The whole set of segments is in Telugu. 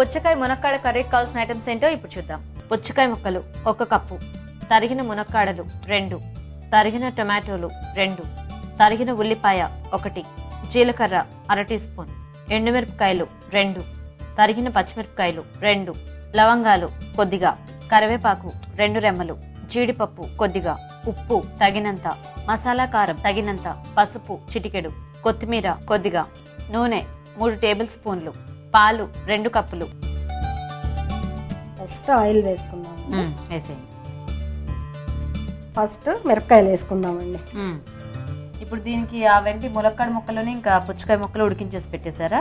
పుచ్చకాయ మునక్కాడ కర్రీకి కావాల్సిన ఐటమ్స్ ఏంటో ఇప్పుడు చూద్దాం. పుచ్చకాయ ముక్కలు ఒక కప్పు. తరిగిన మునక్కాడలు రెండు. తరిగిన టొమాటోలు రెండు. తరిగిన ఉల్లిపాయ ఒకటి. జీలకర్ర అర టీ స్పూన్. ఎండుమిరపకాయలు రెండు. తరిగిన పచ్చిమిరపకాయలు రెండు. లవంగాలు కొద్దిగా. కరివేపాకు రెండు రెమ్మలు. జీడిపప్పు కొద్దిగా. ఉప్పు తగినంత. మసాలా కారం తగినంత. పసుపు చిటికెడు. కొత్తిమీర కొద్దిగా. నూనె మూడు టేబుల్ స్పూన్లు. పాలు రెండు కప్పులు. ఫస్ట్ ఆయిల్ వేసుకుందాం వేసేయండి. ఫస్ట్ మిరపకాయలు వేసుకుందామండి. ఇప్పుడు దీనికి ఆ వెంటి ములక్కాడ ముక్కలోనే ఇంకా పుచ్చకాయ ముక్కలు ఉడికించేసి పెట్టేశారా.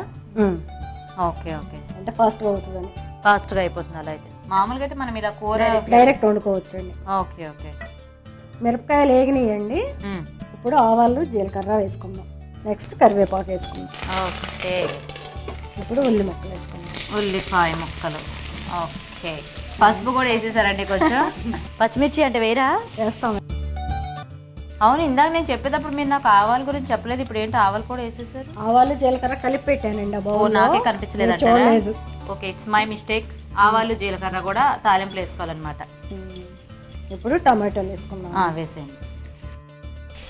Okay okay. అంటే ఫాస్ట్గా అవుతుందని ఫాస్ట్గా అయిపోతుంది అలా అయితే. మామూలుగా అయితే మనం ఇలా కూర డైరెక్ట్ వండుకోవచ్చండి. Okay okay. మిరపకాయలు వేగినాయండి. ఇప్పుడు ఆవాలు జీలకర్ర వేసుకుందాం. నెక్స్ట్ కరివేపాకు వేసుకుందాం. ఓకే. ఇప్పుడు ఉల్లి ముక్కలు వేసుకుందాం. ఉల్లిపాయ ముక్కలు. ఓకే. పసుపు కూడా వేసేసారండి కొంచెం? పచ్చిమిర్చి అంటే వేరా వేస్తాం. అవును ఇందాక నేను చెప్పేటప్పుడు మీరు నాకు ఆవాల గురించి చెప్పలేదు ఇప్పుడు ఏంటి ఆవాలు కూడా వేసేసారు? ఆవాలు జీలకర్ర కలిపి పెట్టానండి ఓ. నాకే కనిపించలేదు చూడలేదు. Okay it's my mistake. ఆవాలు జీలకర్ర కూడా తాలింపులు వేసుకోవాలన్నమాట. ఇప్పుడు టమాటోలు వేసుకుందాం. ఆ, వేసేయండి.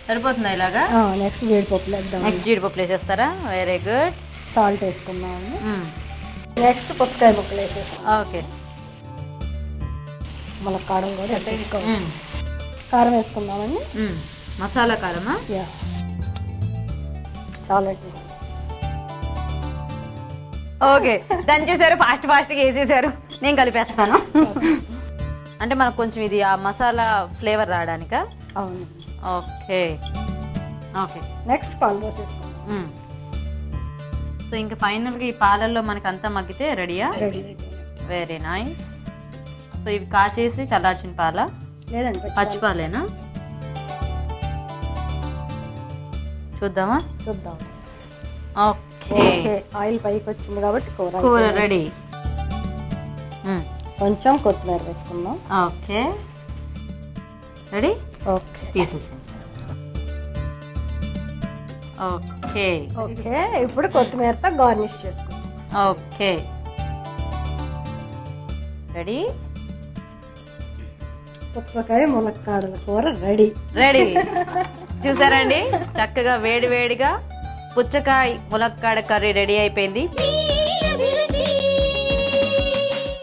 సరిపోతుందా ఇలాగా? నెక్స్ట్ జీడిపప్పులు వేద్దాం. నెక్స్ట్ జీడిపప్పులు వేసేస్తారా? వెరీ గుడ్ సాల్ట్ వేసుకుందామండి. నెక్స్ట్ పుచ్చకాయ ముక్కలు వేసేసాం. ఓకే. మన కారం కూడా వేసేసుకోవాలి. కారం వేసుకుందామండి. మసాలా కారమా? యా. చాలా ఓకే. దంచేసారు ఫాస్ట్ ఫాస్ట్గా వేసేసారు. నేను కలిపేస్తాను. అంటే మనకు కొంచెం ఇది ఆ మసాలా ఫ్లేవర్ రావడానికా? అవును. ఓకే. ఓకే. నెక్స్ట్ పాలు పోసేసుకుందాం. సో ఇంకా ఫైనల్గా ఈ పాలల్లో మనకి అంతా మగ్గితే రెడీయా? Ready. Ready very nice so ఇవి కాచేసి చల్లార్చిన పాల? లేదండి పచ్చి పచ్చి పాలేనా? చూద్దామా? చూద్దాం. ఓకే. ఆయిల్ పైకి వచ్చింది కాబట్టి కూర కూర రెడీ. కొంచెం కొత్తిమీర వేసుకుందాం. ఓకే. రెడీ? ఓకే. తీసేసేయండి. ఓకే. ఓకే ఇప్పుడు కొత్తిమీరతో గార్నిష్ చేసుకుందాం. ఓకే. రెడీ? పుచ్చకాయ ములక్కాడల కూర రెడీ. రెడీ. చూసారండి? చక్కగా వేడి వేడిగా పుచ్చకాయ ములక్కాడ కర్రీ రెడీ అయిపోయింది.